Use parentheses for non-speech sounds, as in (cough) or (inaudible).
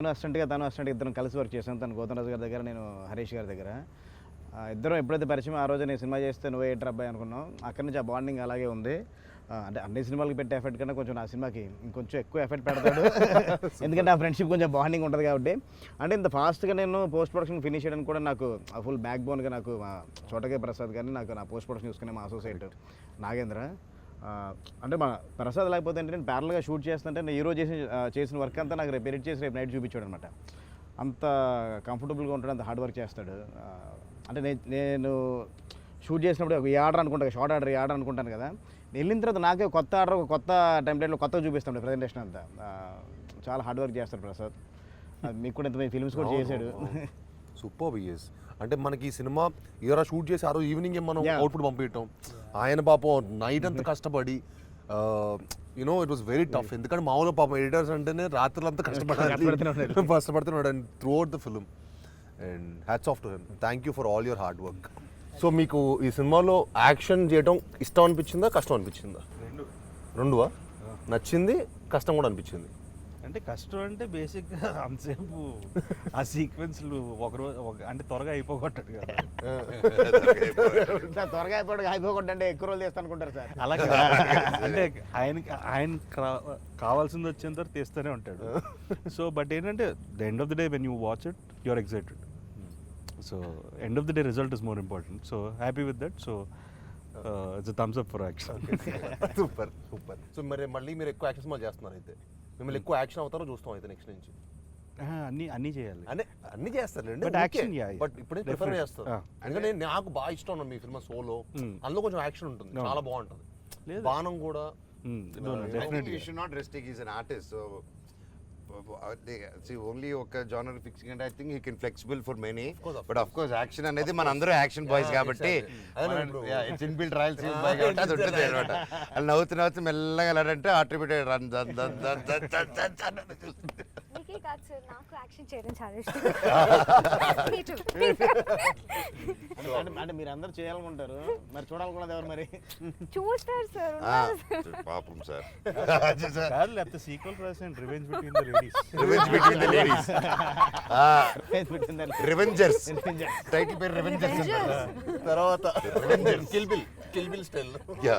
తను అసిస్టెంట్గా తను అసిస్టెంట్ ఇద్దరం కలిసి వర్క్ చేశాను తను గౌతమ్ గారి దగ్గర నేను హరీష్ గారి దగ్గర. ఆ, ఇద్దరం ఎప్పుడైతే పరిచయం ఆ రోజు నేను సినిమా చేస్తే నువ్వే ఏంటర్ అబ్బాయి అనుకున్నాం. అక్కడి నుంచి ఆ బాండింగ్ అలాగే ఉంది. ఆ, అంటే అన్ని సినిమాలకి పెట్టే ఎఫెక్ట్ కన్నా కొంచెం నా సినిమాకి ఇంకొంచెం ఎక్కువ ఎఫెక్ట్ పెడతాడు. (laughs) ఎందుకంటే ఆ ఫ్రెండ్షిప్ కొంచెం బాండింగ్ ఉంటుంది కాబట్టి. అంటే ఇంత ఫాస్ట్గా నేను పోస్ట్ ప్రొడక్షన్ ఫినిష్ చేయడానికి కూడా నాకు ఫుల్ బ్యాక్ బోన్గా నాకు మా చోటకే ప్రసాద్ కానీ నాకు నా పోస్ట్ ప్రొడక్షన్ చూసుకునే మా అసోసియేట్ నాగేంద్ర. ఆ, అంటే మన ప్రసాద్ లేకపోతే అంటే నేను ప్యారల్గా షూట్ చేస్తుంటే నేను ఈరోజు చేసి ఆ, చేసిన వర్క్ అంతా నాకు రేపు ఎడిట్ చేసి రేపు నైట్ చూపించాడు అనమాట. అంత కంఫర్టబుల్గా ఉంటాడు అంత హార్డ్ వర్క్ చేస్తాడు. అంటే నేను నేను షూట్ చేసినప్పుడు ఒక ఈ ఆర్డర్ అనుకుంటా షార్ట్ ఆర్డర్ ఈ ఆర్డర్ అనుకుంటాను కదా. వెళ్ళిన తర్వాత నాకే కొత్త ఆర్డర్ ఒక కొత్త టెంప్లెట్లో కొత్తగా చూపిస్తాడు ప్రజెంటేషన్ అంతా. చాలా హార్డ్ వర్క్ చేస్తాడు ప్రసాద్. మీకు కూడా ఇంత ఫిల్మ్స్ కూడా చేశాడు. సూపర్ బిఎస్ అంటే మనకి ఈ సినిమా ఇయరా షూట్ చేసి ఆ రోజు ఈవినింగ్ మనం. అవుట్పుట్ పంపించటం? ఆయన పాపం నైట్ అంతా కష్టపడి you know it was very tough ఎందుకంటే మామూలుగా పాపం ఎడిటర్స్ అంటేనే రాత్రులంతా కష్టపడుతూనే కష్టపడాలి. కష్టపడుతున్నాడు and throughout the film and hats off to him thank you for all your hard work so మీకు ఈ సినిమాలో యాక్షన్ చేయడం ఇష్టం అనిపించిందా కష్టం అనిపించిందా? రెండు. రెండువా? నచ్చింది కష్టం కూడా అనిపించింది. అంటే కష్టం అంటే బేసిక్గా అంతసేపు ఆ సీక్వెన్స్లు ఒకరోజు ఒక అంటే త్వరగా అయిపోగొట్టాడు కదా. సార్ త్వరగా అయిపోయి అయిపోకుండా అంటే ఎక్కువ రోజులు చేస్తాను అనుకుంటారు సార్. అలా కాదు. అంటే ఆయనకి ఆయన కా- కావాల్సింది వచ్చేంత వరకు తీస్తూనే ఉంటాడు. సో బట్ ఏంటంటే the end of the day when you watch it you're excited so end of the day result is more important so happy with that so it's thumbs up for action super super so మరి మళ్ళీ మీరు ఎక్కువ action cinema చేస్తున్నారు అయితే మిమ్మల్ని ఎక్కువ action అవుతారో చూస్తాం అయితే నెక్స్ట్ నుంచి అన్నీ అన్నీ చేయాలి అంటే అన్ని action, yeah, yeah. బట్ ఇప్పుడే ప్రిఫర్. చేస్తారు Ah. ఎందుకంటే నాకు బాగా ఇష్టం ఉన్న మీ సినిమా సోలో Mm. అందులో కొంచెం యాక్షన్ ఉంటుంది. చాలా బాగుంటుంది లేదు. బాణం కూడా definitely. you should not restrict. He's an artist, so uh, only ఒక genre fixing and I think he can flexible for many. course, of but of course, action అనేది మన అందరూ యాక్షన్ బాయ్స్ Yeah, కాబట్టి మన- yeah, it's inbuilt Rayalaseema bye కాబట్టి అది ఉంటుంది అనమాట వాళ్ళు నవ్వుతూ నవ్వుతూ మెల్లగా వెళ్ళాడంటే ఆటోమేటిక్ రన్ దన్ దన్ దన్ దన్ దన్ దన్ దన్ అని చూస్తుంది. మీకే కాదు సార్ నాకు యాక్షన్ చేయడం చాలా ఇష్టం. (laughs) Me too. అంటే అంటే మీరు అందరూ చేయాలనుకుంటారు. మరి చూడాలనుకున్నది ఎవరు మరి? చూస్తారు సార్ ఆ, ఉన్నారు సార్. పాపం సార్. కాదు (laughs) లేకపోతే సీక్వల్ రాసిన revenge between the ladies revenge between the ladies revengers title పేరు రివెంజర్స్. తర్వాత kill bill kill bill style yeah